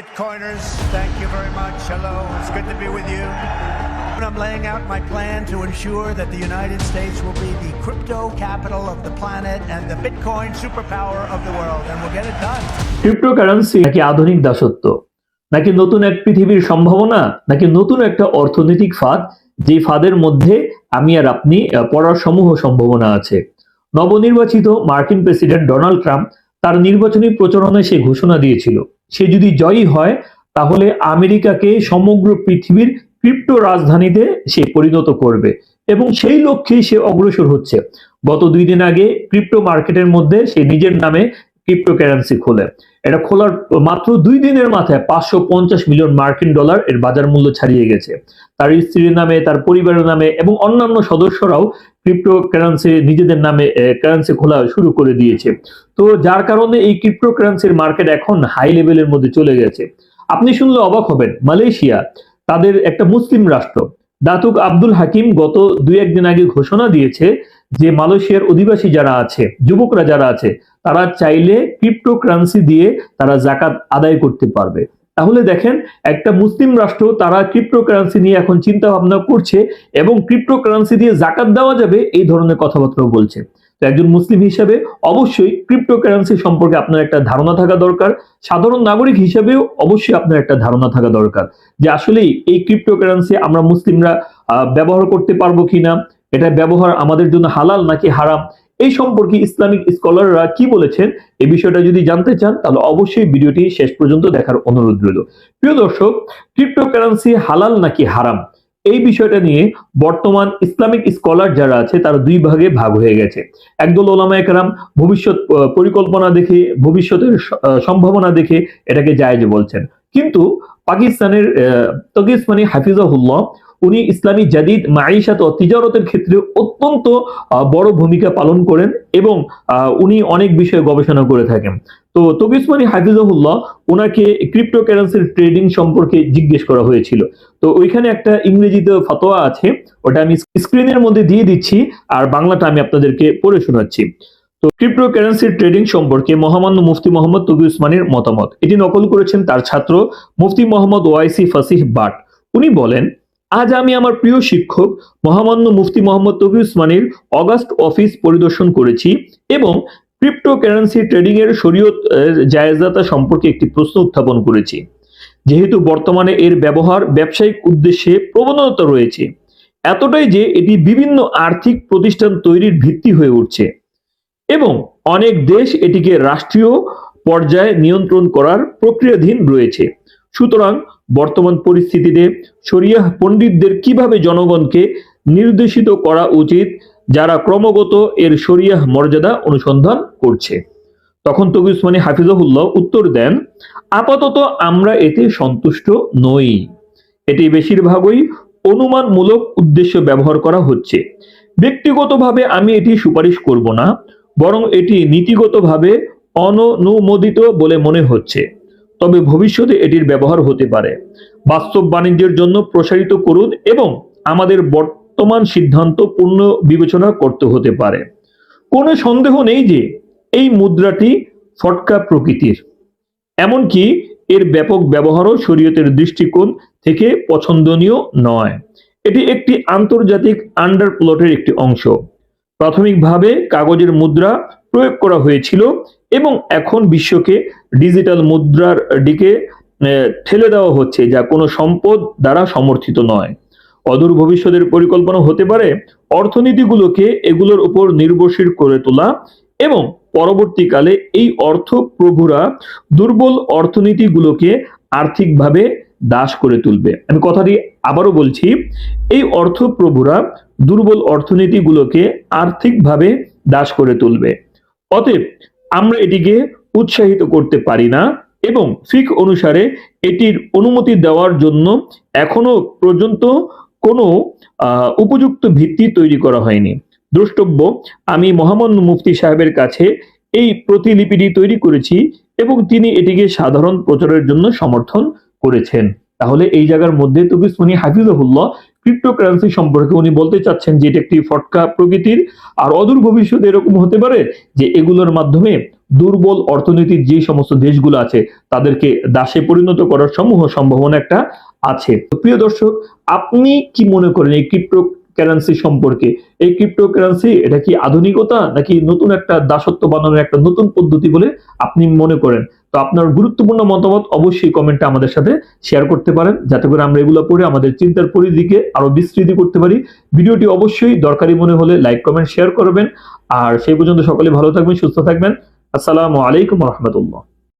Bitcoiners, thank you very much. Hello, it's good to be with you. I'm laying out my plan to ensure that the United States will be the crypto capital of the planet and the Bitcoin superpower of the world, and we'll get it done. Cryptocurrency নাকি আধুনিক দাসত্ব নাকি নতুন এক পৃথিবীর সম্ভাবনা নাকি নতুন একটা অর্থনৈতিক ফাঁদ যে ফাঁদের মধ্যে আমি আর আপনি পড়ার সমূহ সম্ভাবনা আছে নবনির্বাচিত মার্কিন প্রেসিডেন্ট ডোনাল্ড ট্রাম্প তার নির্বাচনী প্রচারণায় সে ঘোষণা দিয়েছিল সে যদি জয়ী হয়, তাহলে আমেরিকাকে সমগ্র পৃথিবীর ক্রিপ্টো রাজধানীতে সে পরিণত করবে এবং সেই লক্ষ্যেই সে অগ্রসর হচ্ছে। গত দুই দিন আগে ক্রিপ্টো মার্কেটের মধ্যে সে নিজের নামে ক্রিপ্টো কারেন্সি খোলে। এটা খোলার মাত্র দুই দিনের মাথায় পাঁচশো পঞ্চাশ মিলিয়ন মার্কিন ডলার এর বাজার মূল্য ছাড়িয়ে গেছে। তার স্ত্রীর নামে, তার পরিবারের নামে এবং অন্যান্য সদস্যরাও ক্রিপ্টো কারেন্সি নিজেদের নামে কারেন্সি খোলা শুরু করে দিয়েছে। তো যার কারণে এই ক্রিপ্টো কারেন্সির মার্কেট এখন হাই লেভেলের মধ্যে চলে গেছে। আপনি শুনলে অবাক হবেন, মালয়েশিয়া তাদের একটা মুসলিম রাষ্ট্র। দাতুক আব্দুল হাকিম গত দুই একদিন আগে ঘোষণা দিয়েছে যে মালয়েশিয়ার অধিবাসী যারা আছে, যুবকরা যারা আছে, তারা চাইলে ক্রিপ্টোকারেন্সি দিয়ে তারা জাকাত আদায় করতে পারবে। তাহলে দেখেন, একটা মুসলিম রাষ্ট্র তারা ক্রিপ্টোকারেন্সি নিয়ে এখন চিন্তা ভাবনা করছে এবং ক্রিপ্টোকারেন্সি দিয়ে জাকাত দেওয়া যাবে, এই ধরনের কথাবার্তা বলছে। তো একজন মুসলিম হিসেবে অবশ্যই ক্রিপ্টো কারেন্সি সম্পর্কে আপনার একটা ধারণা থাকা দরকার। সাধারণ নাগরিক হিসেবেও অবশ্যই আপনার একটা ধারণা থাকা দরকার যে আসলেই এই ক্রিপ্টো কারেন্সি আমরা মুসলিমরা ব্যবহার করতে পারব কিনা, এটা ব্যবহার আমাদের জন্য হালাল নাকি হারাম, এই সম্পর্কে ইসলামিক স্কলাররা কি বলেছেন এই বিষয়টা যদি জানতে চান, তাহলে অবশ্যই ভিডিওটি শেষ পর্যন্ত দেখার অনুরোধ রইল। প্রিয় দর্শক ক্রিপ্টোকারেন্সি হালাল নাকি হারাম? এই বিষয়টা নিয়ে বর্তমান ইসলামিক স্কলার যারা আছে, তারা দুই ভাগে ভাগ হয়ে গেছে। একদল ওলামা একরাম ভবিষ্যৎ পরিকল্পনা দেখে, ভবিষ্যতের সম্ভাবনা দেখে এটাকে জায়েজ বলছেন। কিন্তু পাকিস্তানের তকিসমানি হাফিজাহুল্লাহ, উনি ইসলামী জাদিদ মাইশাত ও তিজারতের ক্ষেত্রে অত্যন্ত বড় ভূমিকা পালন করেন এবং উনি অনেক বিষয়ে গবেষণা করে থাকেন। তো তকিসমানি হাফিজাহুল্লাহ ওনাকে ক্রিপ্টো কারেন্সির ট্রেডিং সম্পর্কে জিজ্ঞেস করা হয়েছিল। তো ওইখানে একটা ইংরেজিতে ফতোয়া আছে, ওটা আমি স্ক্রিনের মধ্যে দিয়ে দিচ্ছি, আর বাংলাটা আমি আপনাদেরকে পড়ে শোনাচ্ছি। তো ক্রিপ্টো কারেন্সির ট্রেডিং সম্পর্কে মহামান্য মুফতি মোহাম্মদ তবি উসমানের মতামত। এটি নকল করেছেন তার ছাত্র মুফতি মোহাম্মদ ওয়াইসি ফাসিহ বাট। উনি বলেন, আজ আমি আমার প্রিয় শিক্ষক মহামান্য মুফতি মোহাম্মদ তবি উসমানের অগাস্ট অফিস পরিদর্শন করেছি এবং ক্রিপ্টো কারেন্সি ট্রেডিং এর শরীয়ত জায়েজদাতা সম্পর্কে একটি প্রশ্ন উত্থাপন করেছি। যেহেতু বর্তমানে এর ব্যবহার ব্যবসায়িক উদ্দেশ্যে প্রবণতা রয়েছে, এতটাই যে এটি বিভিন্ন আর্থিক প্রতিষ্ঠান তৈরির ভিত্তি হয়ে উঠছে এবং অনেক দেশ এটিকে রাষ্ট্রীয় পর্যায়ে নিয়ন্ত্রণ করার প্রক্রিয়াধীন রয়েছে। সুতরাং বর্তমান পরিস্থিতিতে শরিয়াহ পণ্ডিতদের কীভাবে জনগণকে নির্দেশিত করা উচিত যারা ক্রমাগত এর শরিয়াহ মর্যাদা অনুসন্ধান করছে। তখন তবি উসমানী হাফিজাহুল্লাহ উত্তর দেন, আপাতত আমরা এতে সন্তুষ্ট নই। এটি বেশিরভাগই অনুমানমূলক উদ্দেশ্য ব্যবহার করা হচ্ছে। ব্যক্তিগতভাবে আমি এটি সুপারিশ করব না, বরং এটি নীতিগতভাবে অননুমোদিত বলে মনে হচ্ছে। তবে ভবিষ্যতে এটির ব্যবহার হতে পারে। বাস্তব বাণিজ্যের জন্য প্রসারিত করুন এবং আমাদের বর্তমান সিদ্ধান্ত পূর্ণ বিবেচনা করতে হতে পারে। কোনো সন্দেহ নেই যে এই মুদ্রাটি ফটকা প্রকৃতির। এমনকি এর ব্যাপক ব্যবহারও শরীয়তের দৃষ্টিকোণ থেকে পছন্দনীয় নয়। এটি একটি আন্তর্জাতিক আন্ডার প্লটের একটি অংশ। প্রাথমিকভাবে কাগজের মুদ্রা প্রয়োগ করা হয়েছিল এবং এখন বিশ্বকে ডিজিটাল মুদ্রার দিকে ঠেলে দেওয়া হচ্ছে, যা কোনো সম্পদ দ্বারা সমর্থিত নয়। অদূর ভবিষ্যতের পরিকল্পনা হতে পারে, অর্থনীতিগুলোকে এগুলোর উপর নির্ভরশীল করে তোলা এবং পরবর্তীকালে এই অর্থ প্রভুরা দুর্বল অর্থনীতিগুলোকে আর্থিকভাবে দাস করে তুলবে। আমি কথাটি আবারও বলছি, এই অর্থ প্রভুরা দুর্বল অর্থনীতিগুলোকে আর্থিকভাবে দাস করে তুলবে। অতএব আমরা এটিকে উৎসাহিত করতে পারি না এবং ফিক অনুসারে এটির অনুমতি দেওয়ার জন্য এখনও পর্যন্ত কোনো উপযুক্ত ভিত্তি তৈরি করা হয়নি। দ্রষ্টব্য, আমি মহামান্য মুফতি সাহেবের কাছে এই প্রতিলিপিটি তৈরি করেছি এবং তিনি এটিকে সাধারণ প্রচারের জন্য সমর্থন করেছেন। তাহলে এই জায়গার মধ্যে তবিসমানি হাফিজাহুল্লাহ ক্রিপ্টোকারেন্সি সম্পর্কে উনি বলতে চাচ্ছেন যে এটা একটি ফটকা প্রকৃতির, আর অদূর ভবিষ্যতে এরকম হতে পারে যে এগুলোর মাধ্যমে দুর্বল অর্থনীতির যে সমস্ত দেশগুলো আছে, তাদেরকে দাসে পরিণত করার সমূহ সম্ভাবনা একটা আছে। প্রিয় দর্শক, আপনি কি মনে করেন এই ক্রিপ্টো কারেন্সি সম্পর্কে? এই ক্রিপ্টো কারেন্সি এটা কি আধুনিকতা নাকি নতুন একটা দাসত্ব বানানোর একটা নতুন পদ্ধতি বলে আপনি মনে করেন? তো আপনার গুরুত্বপূর্ণ মতামত অবশ্যই কমেন্টে আমাদের সাথে শেয়ার করতে পারেন। যাতে করে আমরা এগুলো পড়ে আমাদের চিন্তার পরিধিকে আরও বিস্তৃতি করতে পারি। ভিডিওটি অবশ্যই দরকারি মনে হলে লাইক কমেন্ট শেয়ার করবেন। আর সেই পর্যন্ত সকলে ভালো থাকবেন, সুস্থ থাকবেন। আসসালামু আলাইকুম রহমতুল্লাহ।